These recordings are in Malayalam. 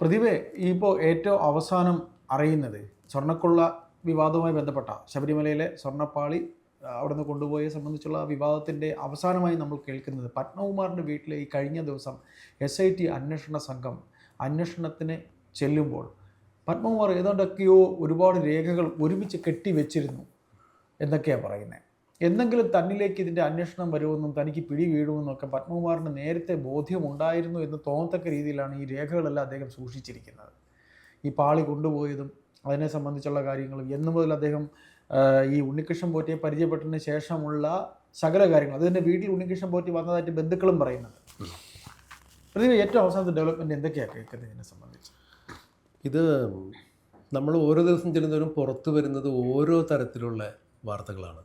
പ്രതിഭെ ഇപ്പോൾ ഏറ്റവും അവസാനം അറിയുന്നത് സ്വർണക്കൊള്ള വിവാദവുമായി ബന്ധപ്പെട്ട ശബരിമലയിലെ സ്വർണപ്പാളി അവിടുന്ന് കൊണ്ടുപോയെ സംബന്ധിച്ചുള്ള വിവാദത്തിന്റെ അവസാനമായി നമ്മൾ കേൾക്കുന്നത് പത്മകുമാറിന്റെ വീട്ടിലെ ഈ കഴിഞ്ഞ ദിവസം എസ് ഐ ടി അന്വേഷണ സംഘം അന്വേഷണത്തിന് ചെല്ലുമ്പോൾ പത്മകുമാർ ഏതാണ്ടൊക്കെയോ ഒരുപാട് രേഖകൾ ഒരുമിച്ച് കെട്ടിവെച്ചിരുന്നു. എന്നൊക്കെയാണ് പറയുന്നത് എന്തെങ്കിലും തന്നിലേക്ക് ഇതിന്റെ അന്വേഷണം വരുമെന്നും തനിക്ക് പിടി വീഴുമെന്നൊക്കെ പത്മകുമാറിന് നേരത്തെ ബോധ്യമുണ്ടായിരുന്നു എന്ന് തോന്നത്തക്ക രീതിയിലാണ് ഈ രേഖകളെല്ലാം അദ്ദേഹം സൂക്ഷിച്ചിരിക്കുന്നത്. ഈ പാളി കൊണ്ടുപോയതും അതിനെ സംബന്ധിച്ചുള്ള കാര്യങ്ങളും എന്നു മുതൽ അദ്ദേഹം ഈ ഉണ്ണികൃഷ്ണൻ പോറ്റിയെ പരിചയപ്പെട്ടതിന് ശേഷമുള്ള സകല കാര്യങ്ങൾ അതിന്റെ വീട്ടിൽ ഉണ്ണികൃഷ്ണൻ പോറ്റി വന്നതായിട്ട് ബന്ധുക്കളും പറയുന്നത് പ്രതിഭ ഏറ്റവും അവസാനത്തെ ഡെവലപ്മെന്റ് എന്തൊക്കെയാണ് കേൾക്കുന്നത് ഇതിനെ സംബന്ധിച്ച്? ഇത് നമ്മൾ ഓരോ ദിവസം ചെല്ലുന്നവരും പുറത്തു വരുന്നത് ഓരോ തരത്തിലുള്ള വാർത്തകളാണ്.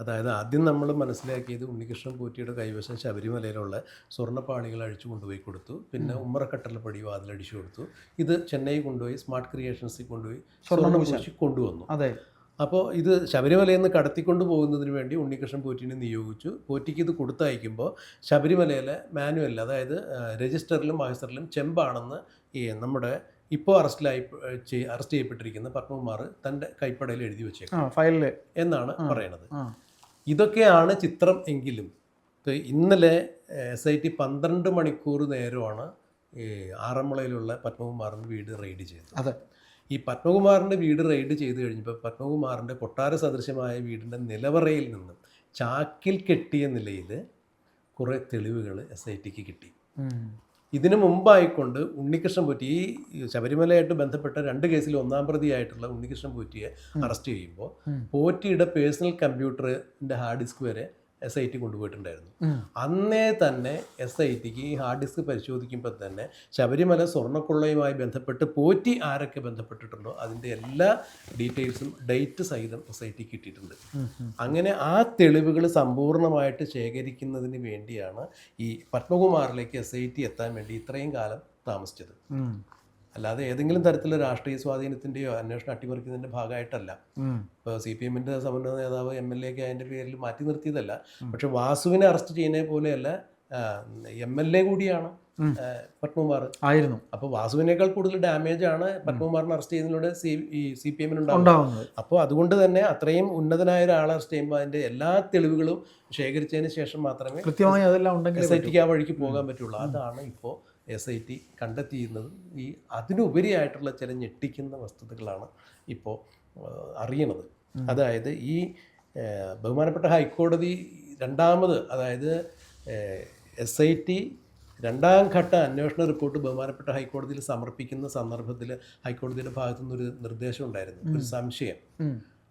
അതായത് ആദ്യം നമ്മൾ മനസ്സിലാക്കിയത് ഉണ്ണികൃഷ്ണൻ പോറ്റിയുടെ കൈവശം ശബരിമലയിലുള്ള സ്വർണപ്പാളികൾ അഴിച്ചു കൊണ്ടുപോയി കൊടുത്തു. പിന്നെ ഉമ്മറക്കട്ടലപ്പടി വാതിലടിച്ചു കൊടുത്തു. ഇത് ചെന്നൈ കൊണ്ടുപോയി സ്മാർട്ട് ക്രിയേഷൻസിൽ കൊണ്ടുപോയി സ്വർണ കൊണ്ടുവന്നു. അതെ. അപ്പോൾ ഇത് ശബരിമലയിൽ നിന്ന് കടത്തിക്കൊണ്ട് പോകുന്നതിന് വേണ്ടി ഉണ്ണികൃഷ്ണൻ പോറ്റിനെ നിയോഗിച്ചു. പോറ്റിക്ക് ഇത് കൊടുത്തയക്കുമ്പോൾ ശബരിമലയിലെ മാനുവൽ അതായത് രജിസ്റ്ററിലും മാസ്റ്ററിലും ചെമ്പാണെന്ന് ഈ നമ്മുടെ ഇപ്പോൾ അറസ്റ്റിലായി അറസ്റ്റ് ചെയ്യപ്പെട്ടിരിക്കുന്ന പത്മകുമാർ തന്റെ കൈപ്പടയിൽ എഴുതി വെച്ചേക്കും. ഫയലിൽ എന്നാണ് പറയണത്. ഇതൊക്കെയാണ് ചിത്രം എങ്കിലും ഇന്നലെ എസ് ഐ ടി പന്ത്രണ്ട് മണിക്കൂർ നേരമാണ് ഈ ആറന്മുളയിലുള്ള പത്മകുമാറിന്റെ വീട് റെയ്ഡ് ചെയ്തത്. അതെ. ഈ പത്മകുമാറിന്റെ വീട് റെയ്ഡ് ചെയ്ത് കഴിഞ്ഞപ്പോൾ പത്മകുമാറിന്റെ കൊട്ടാര സദൃശമായ വീടിന്റെ നിലവറയിൽ നിന്നും ചാക്കിൽ കെട്ടിയ നിലയിൽ കുറേ തെളിവുകൾ എസ് ഐ ടിക്ക് കിട്ടി. ഇതിനു മുമ്പായിക്കൊണ്ട് ഉണ്ണികൃഷ്ണൻ പോറ്റി ഈ ശബരിമലയായിട്ട് ബന്ധപ്പെട്ട രണ്ട് കേസിൽ ഒന്നാം പ്രതിയായിട്ടുള്ള ഉണ്ണികൃഷ്ണൻ പോറ്റിയെ അറസ്റ്റ് ചെയ്യുമ്പോൾ. പോറ്റിയുടെ പേഴ്സണൽ കമ്പ്യൂട്ടറിന്റെ ഹാർഡ് ഡിസ്ക് വരെ എസ് ഐ ടി കൊണ്ടുപോയിട്ടുണ്ടായിരുന്നു അന്നേ തന്നെ എസ് ഐ ടിക്ക് ഈ ഹാർഡ് ഡിസ്ക് പരിശോധിക്കുമ്പോൾ തന്നെ ശബരിമല സ്വർണക്കൊള്ളയുമായി ബന്ധപ്പെട്ട് പോറ്റി ആരൊക്കെ ബന്ധപ്പെട്ടിട്ടുണ്ടോ അതിന്റെ എല്ലാ ഡീറ്റെയിൽസും ഡേറ്റ് സഹിതം എസ് ഐ ടി കിട്ടിയിട്ടുണ്ട്. അങ്ങനെ ആ തെളിവുകൾ സമ്പൂർണമായിട്ട് ശേഖരിക്കുന്നതിന് വേണ്ടിയാണ് ഈ പത്മകുമാറിലേക്ക് എസ് ഐ ടി എത്താൻ വേണ്ടി ഇത്രയും കാലം താമസിച്ചത്. അല്ലാതെ ഏതെങ്കിലും തരത്തിലുള്ള രാഷ്ട്രീയ സ്വാധീനത്തിന്റെയോ അന്വേഷണം അട്ടിമറിക്കുന്നതിന്റെ ഭാഗമായിട്ടല്ല. ഇപ്പോൾ സി പി എമ്മിന്റെ സമന്വയ നേതാവ് എം എൽ എ ഒക്കെ അതിന്റെ പേരിൽ മാറ്റി നിർത്തിയതല്ല. പക്ഷെ വാസുവിനെ അറസ്റ്റ് ചെയ്യുന്നത് പോലെയല്ല എം എൽ എ കൂടിയാണ്. പത്മകുമാർ. ആയിരുന്നു. അപ്പോൾ വാസുവിനേക്കാൾ കൂടുതൽ ഡാമേജ് ആണ് പത്മകുമാറിനെ അറസ്റ്റ് ചെയ്യുന്നതിലൂടെ സി ഈ സി പി എമ്മിന് ഉണ്ടാവുന്നത്. അപ്പോൾ അപ്പോൾ അതുകൊണ്ട് തന്നെ അത്രയും ഉന്നതനായ ഒരാളെ അറസ്റ്റ് ചെയ്യുമ്പോൾ അതിന്റെ എല്ലാ തെളിവുകളും ശേഖരിച്ചതിന് ശേഷം മാത്രമേ കൃത്യമായി അതെല്ലാം ഉണ്ടെങ്കിൽ എസ് ഐ ടിക്ക് ആ വഴിക്ക് പോകാൻ പറ്റുള്ളൂ. അതാണ് ഇപ്പോൾ എസ് ഐ ടി കണ്ടെത്തിയിരുന്നത്. ഈ അതിനുപരിയായിട്ടുള്ള ചില ഞെട്ടിക്കുന്ന വസ്തുതകളാണ് ഇപ്പോൾ അറിയണത്. അതായത് ഈ ബഹുമാനപ്പെട്ട ഹൈക്കോടതി രണ്ടാമത് അതായത് എസ് ഐ ടി രണ്ടാം ഘട്ട അന്വേഷണ റിപ്പോർട്ട് ബഹുമാനപ്പെട്ട ഹൈക്കോടതിയിൽ സമർപ്പിക്കുന്ന സന്ദർഭത്തിൽ ഹൈക്കോടതിയുടെ ഭാഗത്തു നിന്നൊരു നിർദ്ദേശം ഉണ്ടായിരുന്നു. ഒരു സംശയം.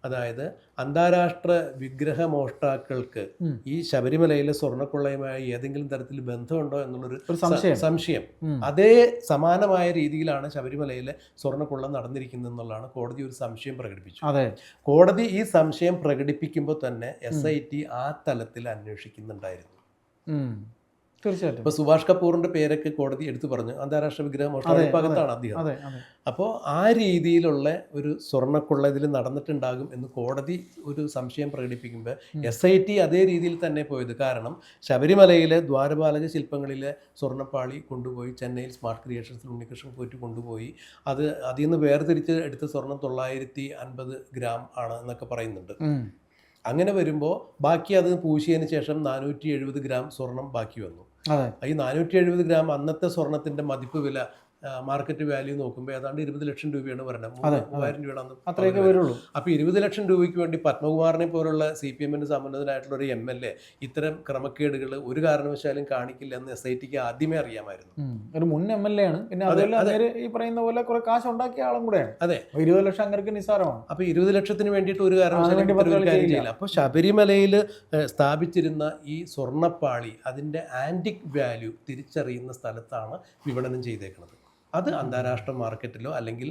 അതായത് അന്താരാഷ്ട്ര വിഗ്രഹ മോഷ്ടാക്കൾക്ക് ഈ ശബരിമലയിലെ സ്വർണക്കൊള്ളയുമായി ഏതെങ്കിലും തരത്തിൽ ബന്ധമുണ്ടോ എന്നുള്ളൊരു സംശയം. അതേ സമാനമായ രീതിയിലാണ് ശബരിമലയിലെ സ്വർണക്കൊള്ള നടന്നിരിക്കുന്നത് എന്നുള്ളതാണ് കോടതി ഒരു സംശയം പ്രകടിപ്പിച്ചു അതെ. കോടതി ഈ സംശയം പ്രകടിപ്പിക്കുമ്പോൾ തന്നെ എസ് ഐ ടി ആ തലത്തിൽ അന്വേഷിക്കുന്നുണ്ടായിരുന്നു. തീർച്ചയായിട്ടും. ഇപ്പൊ സുഭാഷ് കപൂറിന്റെ പേരൊക്കെ കോടതി എടുത്തു പറഞ്ഞു. അന്താരാഷ്ട്ര വിഗ്രഹ മോഷ്ടാവ് ഭാഗത്താണ് അദ്ദേഹം. അപ്പോൾ ആ രീതിയിലുള്ള ഒരു സ്വർണക്കൊള്ള ഇതിൽ നടന്നിട്ടുണ്ടാകും എന്ന് കോടതി ഒരു സംശയം പ്രകടിപ്പിക്കുമ്പോൾ എസ് ഐ ടി അതേ രീതിയിൽ തന്നെ പോയത്. കാരണം ശബരിമലയിലെ ദ്വാരപാലക ശില്പങ്ങളിലെ സ്വർണപ്പാളി കൊണ്ടുപോയി ചെന്നൈയിൽ സ്മാർട്ട് ക്രിയേഷൻസിൽ ഉണ്ണികൃഷ്ണൻ പോയിട്ട് കൊണ്ടുപോയി. അത് അതിൽ നിന്ന് വേർതിരിച്ച് എടുത്ത സ്വർണം തൊള്ളായിരത്തി അൻപത് ഗ്രാം ആണ് എന്നൊക്കെ പറയുന്നുണ്ട്. അങ്ങനെ വരുമ്പോൾ ബാക്കി അത് പൂശിയതിന് ശേഷം നാനൂറ്റി എഴുപത് ഗ്രാം സ്വർണം ബാക്കി വന്നു. ഈ നാനൂറ്റി എഴുപത് ഗ്രാം അന്നത്തെ സ്വർണത്തിന്റെ മതിപ്പ് വില മാർക്കറ്റ് വാല്യൂ നോക്കുമ്പോൾ ഏതാണ്ട് ഇരുപത് ലക്ഷം രൂപയാണ് മൂന്ന് മൂവായിരം രൂപയാണ് അത്രയൊക്കെ. വരുള്ളൂ. അപ്പോൾ ഇരുപത് ലക്ഷം രൂപയ്ക്ക് വേണ്ടി പത്മകുമാറിനെ പോലുള്ള സി പി എമ്മിന് സമ്മന്നതനായിട്ടുള്ള ഒരു എം എൽ എ ഇത്തരം ക്രമക്കേടുകൾ ഒരു കാരണവശാലും കാണിക്കില്ല എന്ന് എസ് ഐ ടിക്ക് ആദ്യമേ അറിയാമായിരുന്നു. ഒരു മുൻ എം എൽ എ ആണ്. പിന്നെ ഈ പറയുന്ന പോലെ കുറെ കാശ് ഉണ്ടാക്കിയ ആളും കൂടെയാണ് അതെ. ഇരുപത് ലക്ഷം അങ്ങനെ നിസ്സാരമാണ്. അപ്പോൾ ഇരുപത് ലക്ഷത്തിന് വേണ്ടിയിട്ട് ഒരു കാരണവശാലും. ചെയ്യില്ല അപ്പോൾ ശബരിമലയിൽ സ്ഥാപിച്ചിരുന്ന ഈ സ്വർണപ്പാളി അതിന്റെ ആന്റിക് വാല്യൂ തിരിച്ചറിയുന്ന സ്ഥലത്താണ് വിപണനം ചെയ്തേക്കുന്നത് അത് അന്താരാഷ്ട്ര മാർക്കറ്റിലോ അല്ലെങ്കിൽ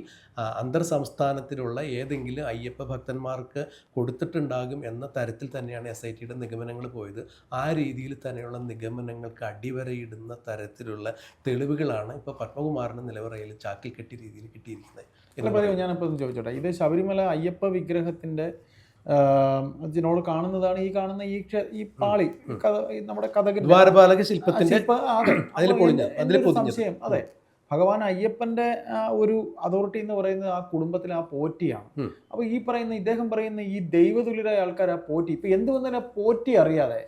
അന്തർ സംസ്ഥാനത്തിലുള്ള ഏതെങ്കിലും അയ്യപ്പ ഭക്തന്മാർക്ക് കൊടുത്തിട്ടുണ്ടാകും എന്ന തരത്തിൽ തന്നെയാണ് എസ് ഐ ടിയുടെ നിഗമനങ്ങൾ പോയത്. ആ രീതിയിൽ തന്നെയുള്ള നിഗമനങ്ങൾക്ക് അടിവരയിടുന്ന തരത്തിലുള്ള തെളിവുകളാണ് ഇപ്പോൾ പത്മകുമാറിന് നിലവറയിൽ ചാക്കിൽ കെട്ടിയ രീതിയിൽ കിട്ടിയിരിക്കുന്നത്. എന്നെ എന്ന് പറയൂ ഞാനിപ്പോൾ ചോദിച്ചോട്ടെ. ഇത് ശബരിമല അയ്യപ്പ വിഗ്രഹത്തിന്റെ ഇതിനോട് കാണുന്നതാണ് ഈ കാണുന്ന ഈ ഈ പാളി കഥ നമ്മുടെ കഥകൾ ദ്വാരപാലക ശില്പത്തിന്റെ. അതിൽ സംശയം. അതെ. ഭഗവാൻ അയ്യപ്പന്റെ ഒരു അതോറിറ്റി എന്ന് പറയുന്നത് ആ കുടുംബത്തിലെ ആ പോറ്റിയാണ്. അപ്പോൾ അപ്പൊ ഈ പറയുന്ന ഇദ്ദേഹം പറയുന്ന ഈ ദൈവതുല്യരായ ആൾക്കാർ ആ പോറ്റി. ഇപ്പൊ എന്ത് വന്നാലും പോറ്റി അറിയാതെ.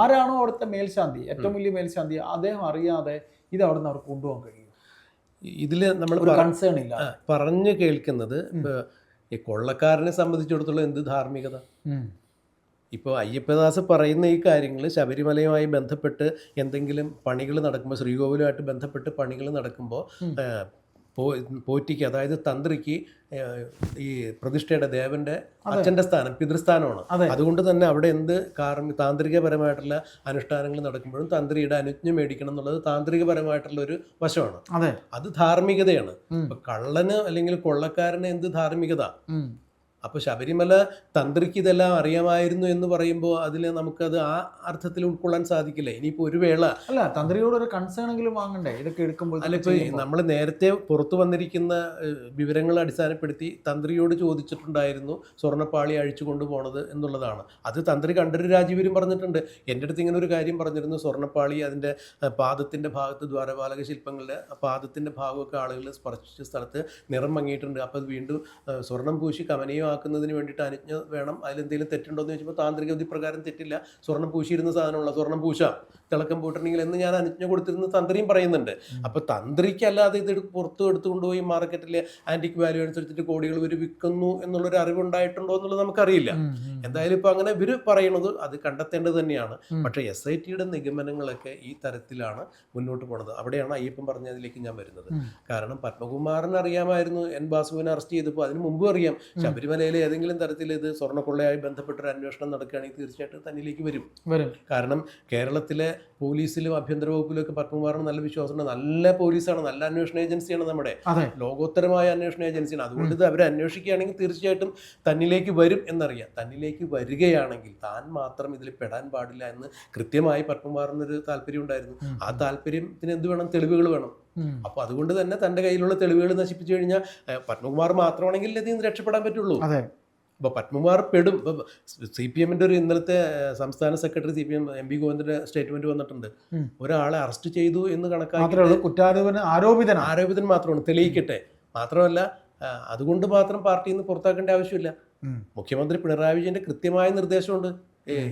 ആരാണോ അവിടുത്തെ മേൽശാന്തി ഏറ്റവും വലിയ മേൽശാന്തി അദ്ദേഹം അറിയാതെ ഇത് അവിടെ നിന്ന് അവർക്ക് കൊണ്ടുപോകാൻ കഴിയും. ഇതിൽ നമ്മൾ കൺസേൺ ഇല്ല. പറഞ്ഞു കേൾക്കുന്നത് ഈ കൊള്ളക്കാരനെ സംബന്ധിച്ചിടത്തോളം എന്ത് ധാർമ്മികത. ഇപ്പോൾ അയ്യപ്പദാസ് പറയുന്ന ഈ കാര്യങ്ങൾ ശബരിമലയുമായി ബന്ധപ്പെട്ട് എന്തെങ്കിലും പണികൾ നടക്കുമ്പോൾ ശ്രീകോവിലുമായിട്ട് ബന്ധപ്പെട്ട് പണികൾ നടക്കുമ്പോൾ പോ പോറ്റിക്ക് അതായത് തന്ത്രിക്ക് ഈ പ്രതിഷ്ഠയുടെ ദേവന്റെ. അച്ഛന്റെ സ്ഥാനം പിതൃസ്ഥാനമാണ്. അതുകൊണ്ട് തന്നെ അവിടെ എന്ത് കാർമി താന്ത്രികപരമായിട്ടുള്ള അനുഷ്ഠാനങ്ങൾ നടക്കുമ്പോഴും തന്ത്രിയുടെ അനുജ്ഞ മേടിക്കണം എന്നുള്ളത് താന്ത്രികപരമായിട്ടുള്ള ഒരു വശമാണ്. അതെ. ധാർമ്മികതയാണ്. കള്ളന് അല്ലെങ്കിൽ കൊള്ളക്കാരന് എന്ത് ധാർമ്മികത. അപ്പോൾ ശബരിമല തന്ത്രിക്ക് ഇതെല്ലാം അറിയാമായിരുന്നു എന്ന് പറയുമ്പോൾ അതിൽ നമുക്കത് ആ അർത്ഥത്തിൽ ഉൾക്കൊള്ളാൻ സാധിക്കില്ല. ഇനിയിപ്പോൾ ഒരു വേള. അല്ല തന്ത്രിയോട് ഒരു കൺസേൺ എങ്കിലും വാങ്ങണ്ടേ? ഇതൊക്കെ എടുക്കുമ്പോൾ അല്ല ഇപ്പോൾ നമ്മൾ നേരത്തെ പുറത്തു വന്നിരിക്കുന്ന വിവരങ്ങൾ അടിസ്ഥാനപ്പെടുത്തി തന്ത്രിയോട് ചോദിച്ചിട്ടുണ്ടായിരുന്നു സ്വർണപ്പാളി അഴിച്ചു കൊണ്ടുപോണത് എന്നുള്ളതാണ്. അത് തന്ത്രി കണ്ടൊരു രാജീവരും പറഞ്ഞിട്ടുണ്ട്. എന്റെ അടുത്ത് ഇങ്ങനെ ഒരു കാര്യം പറഞ്ഞിരുന്നു. സ്വർണപ്പാളി അതിന്റെ പാദത്തിന്റെ ഭാഗത്ത് ദ്വാരപാലക ശില്പങ്ങളുടെ പാദത്തിന്റെ ഭാഗമൊക്കെ ആളുകൾ സ്പർശിച്ച സ്ഥലത്ത് നിറം മങ്ങിയിട്ടുണ്ട്. അപ്പോൾ അത് വീണ്ടും സ്വർണം പൂശി കമനീയമാക്കുന്നതിന് വേണ്ടിയിട്ട് അനുജ്ഞ വേണം. അതിലെന്തെങ്കിലും തെറ്റുണ്ടോ എന്ന് ചോദിച്ചപ്പോൾ താന്ത്രിക വിധി പ്രകാരം തെറ്റില്ല. സ്വർണം പൂശിയിരുന്ന സാധനമുള്ള സ്വർണം പൂശാം. തിളക്കം പോയിട്ടുണ്ടെങ്കിൽ എന്ന് ഞാൻ അനുജ്ഞ കൊടുത്തിരുന്ന തന്ത്രിയും പറയുന്നുണ്ട്. അപ്പോൾ തന്ത്രിക്കല്ലാതെ ഇത് പുറത്തു പുറത്ത് എടുത്തു കൊണ്ടുപോയി മാർക്കറ്റിലെ ആന്റിക് വാല്യൂ അനുസരിച്ചിട്ട് കോടികൾ ഇവർ വിൽക്കുന്നു എന്നുള്ളൊരു അറിവുണ്ടായിട്ടുണ്ടോ എന്നുള്ളത് നമുക്കറിയില്ല. എന്തായാലും ഇപ്പോൾ അങ്ങനെ ഇവർ പറയുന്നത് അത് കണ്ടെത്തേണ്ടത് തന്നെയാണ്. പക്ഷേ എസ് ഐ ടിയുടെ നിഗമനങ്ങളൊക്കെ ഈ തരത്തിലാണ് മുന്നോട്ട് പോണത്. അവിടെയാണ് അയ്യപ്പൻ പറഞ്ഞതിലേക്ക് ഞാൻ വരുന്നത്. കാരണം പത്മകുമാറിന് അറിയാമായിരുന്നു എൻ ബാസുവിനെ അറസ്റ്റ് ചെയ്തപ്പോൾ അതിന് മുമ്പും അറിയാം. ശബരിമലയിലെ ഏതെങ്കിലും തരത്തിൽ ഇത് സ്വർണക്കൊള്ളയായി ബന്ധപ്പെട്ടൊരു അന്വേഷണം നടക്കുകയാണെങ്കിൽ തീർച്ചയായിട്ടും തന്നിലേക്ക് വരും. വരും. കാരണം കേരളത്തിലെ പോലീസിലും ആഭ്യന്തര വകുപ്പിലും ഒക്കെ പത്മകുമാറിന് നല്ല വിശ്വാസമുണ്ട്. നല്ല പോലീസാണ് നല്ല അന്വേഷണ ഏജൻസിയാണ് നമ്മുടെ. ലോകോത്തരമായ അന്വേഷണ ഏജൻസിയാണ്. അതുകൊണ്ട് ഇത് അവരെ അന്വേഷിക്കുകയാണെങ്കിൽ തീർച്ചയായിട്ടും തന്നിലേക്ക് വരും എന്നറിയാം. തന്നിലേക്ക് വരികയാണെങ്കിൽ താൻ മാത്രം ഇതിൽ പെടാൻ പാടില്ല എന്ന് കൃത്യമായി പത്മകുമാറിനൊരു താല്പര്യം ഉണ്ടായിരുന്നു. ആ താല്പര്യത്തിന് എന്ത് വേണം? തെളിവുകൾ വേണം. ഉം. അപ്പോൾ അതുകൊണ്ട് തന്നെ തന്റെ കയ്യിലുള്ള തെളിവുകൾ നശിപ്പിച്ചു കഴിഞ്ഞാൽ പത്മകുമാർ മാത്രമാണെങ്കിൽ ഇതിൽ നിന്ന് രക്ഷപ്പെടാൻ പറ്റുള്ളൂ. അതെ. അപ്പോൾ പത്മകുമാർ പെടും. സി പി എമ്മിന്റെ ഒരു ഇന്നലത്തെ സംസ്ഥാന secretary C P M M P ഗോവിന്ദന്റെ statement വന്നിട്ടുണ്ട്. ഒരാളെ അറസ്റ്റ് ചെയ്തു എന്ന് കണക്കാക്കിയത് കണക്കാക്കി ഉള്ളൂ കുറ്റാരോപന ആരോപിതനാണ് ആരോപിതൻ മാത്രമാണ്. തെളിയിക്കട്ടെ. മാത്രമല്ല അതുകൊണ്ട് മാത്രം പാർട്ടിയിൽ നിന്ന് പുറത്താക്കേണ്ട ആവശ്യമില്ല. മുഖ്യമന്ത്രി പിണറായി വിജയന്റെ കൃത്യമായ നിർദ്ദേശമുണ്ട്.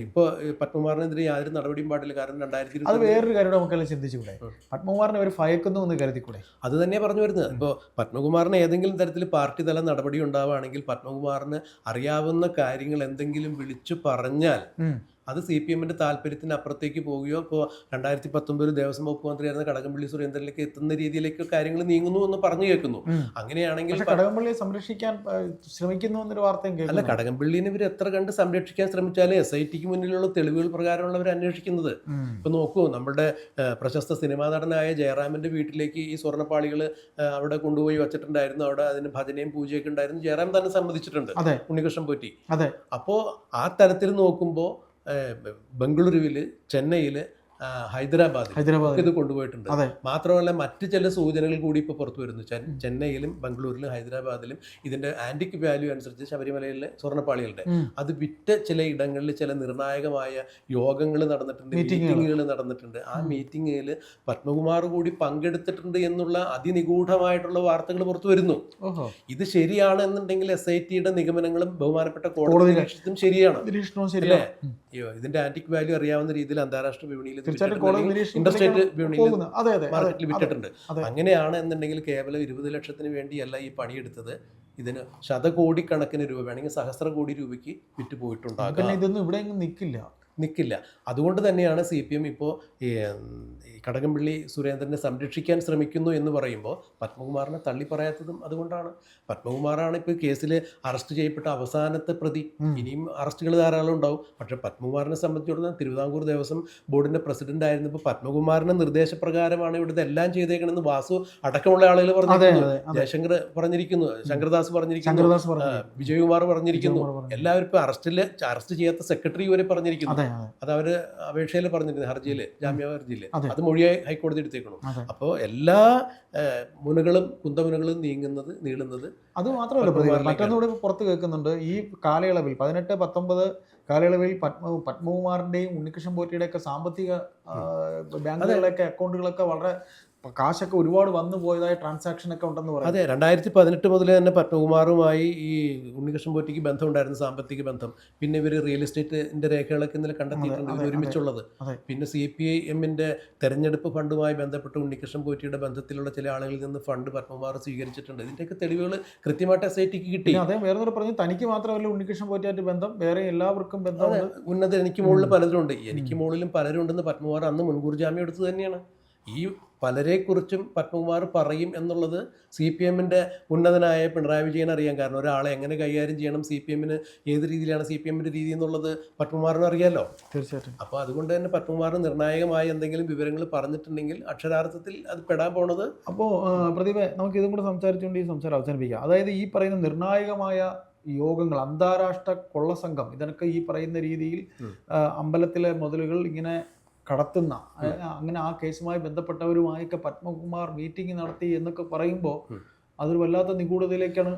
ഇപ്പോൾ പത്മകുമാറിനെതിരെ യാതൊരു നടപടിയും പാടില്ല. കാരണം രണ്ടായിരത്തി അത് വേറൊരു കാര്യം നമുക്കെല്ലാം ചിന്തിച്ചുകൂടെ? പത്മകുമാറിനെ ഒരു ഭയക്കുന്നു എന്ന് കരുതിക്കൂടെ? അത് തന്നെ പറഞ്ഞു വരുന്നത്. ഇപ്പോൾ പത്മകുമാറിന് ഏതെങ്കിലും തരത്തിൽ പാർട്ടി തല നടപടി ഉണ്ടാവുകയാണെങ്കിൽ പത്മകുമാറിന് അറിയാവുന്ന കാര്യങ്ങൾ എന്തെങ്കിലും വിളിച്ചു പറഞ്ഞാൽ. അത് സി പി എമ്മിന്റെ താല്പര്യത്തിന് അപ്പുറത്തേക്ക് പോവുകയോ ഇപ്പോൾ രണ്ടായിരത്തി പത്തൊമ്പതിൽ ദേവസ്വം വകുപ്പ് മന്ത്രിയായിരുന്ന കടകംപള്ളി സുരേന്ദ്രനിലേക്ക് എത്തുന്ന രീതിയിലേക്ക് കാര്യങ്ങൾ നീങ്ങുന്നു എന്ന് പറഞ്ഞു കേൾക്കുന്നു. അങ്ങനെയാണെങ്കിൽ കടകംപള്ളിയെ സംരക്ഷിക്കാൻ ശ്രമിക്കുന്നു എന്നൊരു വാർത്തയും അല്ല കടകംപള്ളിനെ ഇവർ എത്ര കണ്ട് സംരക്ഷിക്കാൻ ശ്രമിച്ചാലേ എസ് ഐ ടിക്ക് മുന്നിലുള്ള തെളിവുകൾ പ്രകാരമുള്ളവർ അന്വേഷിക്കുന്നത്. ഇപ്പൊ നോക്കൂ നമ്മുടെ പ്രശസ്ത സിനിമാ നടനായ ജയറാമിന്റെ വീട്ടിലേക്ക് ഈ സ്വർണപ്പാളികൾ അവിടെ കൊണ്ടുപോയി വച്ചിട്ടുണ്ടായിരുന്നു. അവിടെ അതിന് ഭജനയും പൂജയൊക്കെ ഉണ്ടായിരുന്നു. ജയറാം തന്നെ സമ്മതിച്ചിട്ടുണ്ട് ഉണ്ണികൃഷ്ണൻ പോറ്റി. അപ്പോ ആ തരത്തിൽ നോക്കുമ്പോൾ ബംഗളൂരുവിൽ ചെന്നൈയിൽ ഹൈദരാബാദിൽ ഹൈദരാബാദ് ഇത് കൊണ്ടുപോയിട്ടുണ്ട്. മാത്രമല്ല മറ്റ് ചില സൂചനകൾ കൂടി ഇപ്പോൾ പുറത്തു വരുന്നു. ചെന്നൈയിലും ബംഗളൂരിലും ഹൈദരാബാദിലും ഇതിന്റെ ആന്റിക് വാല്യൂ അനുസരിച്ച് ശബരിമലയിലെ സ്വർണപ്പാളികളുടെ അത് വിറ്റ ചില ഇടങ്ങളിൽ ചില നിർണായകമായ യോഗങ്ങൾ നടന്നിട്ടുണ്ട് മീറ്റിങ്ങുകൾ. നടന്നിട്ടുണ്ട്. ആ മീറ്റിങ്ങിൽ പത്മകുമാർ കൂടി പങ്കെടുത്തിട്ടുണ്ട് എന്നുള്ള അതിനിഗൂഢമായിട്ടുള്ള വാർത്തകൾ പുറത്തു വരുന്നു. ഇത് ശരിയാണ് എന്നുണ്ടെങ്കിൽ എസ് ഐ ടിയുടെ നിഗമനങ്ങളും ബഹുമാനപ്പെട്ട കോടതി ശരിയാണ്. ഇതിന്റെ ആന്റിക് വാല്യൂ അറിയാവുന്ന രീതിയിൽ അന്താരാഷ്ട്ര വിപണിയിൽ അതെ. അങ്ങനെയാണ് എന്നുണ്ടെങ്കിൽ കേവലം ഇരുപത് ലക്ഷത്തിന് വേണ്ടിയല്ല ഈ പണിയെടുത്തത്. ഇതിന് ശതകോടിക്കണക്കിന് രൂപ വേണമെങ്കിൽ സഹസ്ര കോടി രൂപയ്ക്ക് വിറ്റ് പോയിട്ടുണ്ടാകും. ഇതൊന്നും ഇവിടെ നിൽക്കില്ല നിൽക്കില്ല അതുകൊണ്ട് തന്നെയാണ് സി പി എം ഇപ്പോൾ കടകംപള്ളി സുരേന്ദ്രനെ സംരക്ഷിക്കാൻ ശ്രമിക്കുന്നു എന്ന് പറയുമ്പോൾ പത്മകുമാറിനെ തള്ളി പറയാത്തതും അതുകൊണ്ടാണ്. പത്മകുമാറാണ് ഇപ്പോൾ കേസിൽ അറസ്റ്റ് ചെയ്യപ്പെട്ട അവസാനത്തെ പ്രതി. ഇനിയും അറസ്റ്റുകൾ ധാരാളം ഉണ്ടാവും. പക്ഷേ പത്മകുമാറിനെ സംബന്ധിച്ചിടത്തോളം തിരുവിതാംകൂർ ദേവസ്വം ബോർഡിന്റെ പ്രസിഡന്റ് ആയിരുന്നപ്പോൾ പത്മകുമാറിന്റെ നിർദ്ദേശപ്രകാരമാണ് ഇവിടുത്തെ എല്ലാം ചെയ്തേക്കണമെന്ന് വാസു അടക്കമുള്ള ആളുകൾ പറഞ്ഞിരിക്കുന്നു. ജയശങ്കർ പറഞ്ഞിരിക്കുന്നു. ശങ്കർദാസ് പറഞ്ഞിരിക്കുന്നു. വിജയകുമാർ പറഞ്ഞിരിക്കുന്നു. എല്ലാവരും ഇപ്പോൾ അറസ്റ്റിൽ അറസ്റ്റ് ചെയ്യാത്ത സെക്രട്ടറി വരെ പറഞ്ഞിരിക്കുന്നു. അതെ അവർ അപേക്ഷയിൽ പറഞ്ഞിരുന്നു ഹർജിയിൽ ജാമ്യ ഹർജിയിൽ അത്. മൊഴിയായി ഹൈക്കോടതി എടുത്തേക്കണം. അപ്പോ അപ്പോൾ എല്ലാ മുനകളും കുന്തമുനകളും നീങ്ങുന്നത് നീളുന്നത് അത് മാത്രമല്ല. മറ്റൊന്നുകൂടി പുറത്ത് കേൾക്കുന്നുണ്ട്. ഈ കാലയളവിൽ പതിനെട്ട് പത്തൊമ്പത് കാലയളവിൽ പത്മ പത്മകുമാറിന്റെയും ഉണ്ണികൃഷ്ണൻ പോറ്റിയുടെ ഒക്കെ സാമ്പത്തിക ബാങ്കുകളൊക്കെ അക്കൗണ്ടുകളൊക്കെ വളരെ കാശൊക്കെ ഒരുപാട് വന്നു പോയതായ ട്രാൻസാക്ഷൻ ഒക്കെ ഉണ്ടെന്ന് പറയാം അതെ രണ്ടായിരത്തി പതിനെട്ട് മുതൽ തന്നെ പത്മകുമാറുമായി ഈ ഉണ്ണികൃഷ്ണൻ പോറ്റിക്ക് ബന്ധമുണ്ടായിരുന്നു സാമ്പത്തിക ബന്ധം. പിന്നെ ഇവർ റിയൽ എസ്റ്റേറ്റിന്റെ രേഖകളൊക്കെ ഇന്നലെ കണ്ടെത്തിയിട്ടുണ്ട് ഇവർ ഒരുമിച്ചുള്ളത്. പിന്നെ സി പി ഐ എമ്മിന്റെ തെരഞ്ഞെടുപ്പ് ഫണ്ടുമായി ബന്ധപ്പെട്ട് ഉണ്ണികൃഷ്ണൻ പോറ്റിയുടെ ബന്ധത്തിലുള്ള ചില ആളുകളിൽ നിന്ന് ഫണ്ട് പത്മകുമാർ സ്വീകരിച്ചിട്ടുണ്ട്. ഇതിന്റെയൊക്കെ തെളിവുകൾ കൃത്യമായിട്ട് എസ് ഐ ടിക്ക് കിട്ടി. അതെ അദ്ദേഹം വേറെ പറഞ്ഞു തനിക്ക് മാത്രമല്ല ഉണ്ണികൃഷ്ണൻ പോറ്റിയായിട്ട് ബന്ധം വേറെ എല്ലാവർക്കും ബന്ധം ഉന്നത എനിക്ക് മുകളിൽ പലരുണ്ട്. എനിക്ക് മുകളിലും പലരും ഉണ്ടെന്ന് പത്മകുമാർ അന്ന് മുൻകൂർ ജാമ്യം എടുത്തു തന്നെയാണ്. ഈ പലരെക്കുറിച്ചും പത്മകുമാർ പറയും എന്നുള്ളത് സി പി എമ്മിന്റെ ഉന്നതനായ പിണറായി വിജയൻ അറിയാം. കാരണം ഒരാളെ എങ്ങനെ കൈകാര്യം ചെയ്യണം സി പി എമ്മിന് ഏത് രീതിയിലാണ് സി പി എമ്മിന്റെ രീതി എന്നുള്ളത് പത്മകുമാറിന് അറിയാമല്ലോ തീർച്ചയായിട്ടും. അപ്പോൾ അതുകൊണ്ട് തന്നെ പത്മകുമാർ നിർണായകമായ എന്തെങ്കിലും വിവരങ്ങൾ പറഞ്ഞിട്ടുണ്ടെങ്കിൽ അക്ഷരാർത്ഥത്തിൽ അത് പെടാൻ പോണത് അപ്പോൾ പ്രതിഭ നമുക്ക് ഇതും കൂടെ സംസാരിച്ചുകൊണ്ട് ഈ സംസാരം അവസാനിപ്പിക്കാം. അതായത് ഈ പറയുന്ന നിർണായകമായ യോഗങ്ങൾ അന്താരാഷ്ട്ര കൊള്ളസംഘം ഇതിനൊക്കെ ഈ പറയുന്ന രീതിയിൽ അമ്പലത്തിലെ മുതലുകൾ ഇങ്ങനെ കടത്തുന്ന അങ്ങനെ ആ കേസുമായി ബന്ധപ്പെട്ടവരുമായൊക്കെ പത്മകുമാർ മീറ്റിംഗ് നടത്തി എന്നൊക്കെ പറയുമ്പോൾ. അതൊരു വല്ലാത്ത നിഗൂഢതയിലേക്കാണ്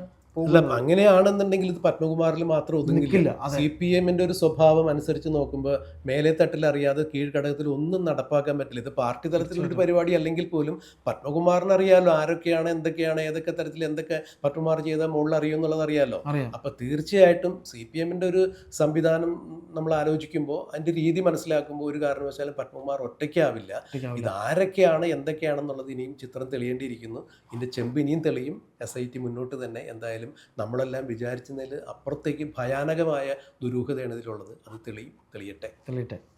അല്ല അങ്ങനെയാണെന്നുണ്ടെങ്കിൽ ഇത് പത്മകുമാറിൽ മാത്രം ഒതുങ്ങില്ല. സി പി എമ്മിന്റെ ഒരു സ്വഭാവം അനുസരിച്ച് നോക്കുമ്പോൾ മേലെ തട്ടിൽ അറിയാതെ കീഴ്ഘടകത്തിൽ ഒന്നും നടപ്പാക്കാൻ പറ്റില്ല. ഇത് പാർട്ടി തലത്തിലുള്ള ഒരു പരിപാടി അല്ലെങ്കിൽ പോലും പത്മകുമാറിന് അറിയാലോ ആരൊക്കെയാണ് എന്തൊക്കെയാണ് ഏതൊക്കെ തരത്തിൽ എന്തൊക്കെ പത്മകുമാർ ചെയ്ത മുകളിൽ അറിയും എന്നുള്ളത് അറിയാലോ? അറിയാം. അപ്പൊ തീർച്ചയായിട്ടും സി പി എമ്മിന്റെ ഒരു സംവിധാനം നമ്മൾ ആലോചിക്കുമ്പോൾ അതിന്റെ രീതി മനസ്സിലാക്കുമ്പോൾ ഒരു കാരണവശാലും പത്മകുമാർ ഒറ്റയ്ക്കാവില്ല. ഇത് ആരൊക്കെയാണ് എന്തൊക്കെയാണെന്നുള്ളത് ഇനിയും ചിത്രം തെളിയേണ്ടിയിരിക്കുന്നു. ഇതിന്റെ ചെമ്പ് ഇനിയും തെളിയും. എസ് ഐ ടി മുന്നോട്ട് തന്നെ എന്തായാലും നമ്മളെല്ലാം വിചാരിച്ചതിൽ അപ്പുറത്തേക്ക് ഭയാനകമായ ദുരൂഹതയാണ് ഇതിലുള്ളത്. അത് തെളിയും. തെളിയട്ടെ. തെളിയട്ടെ.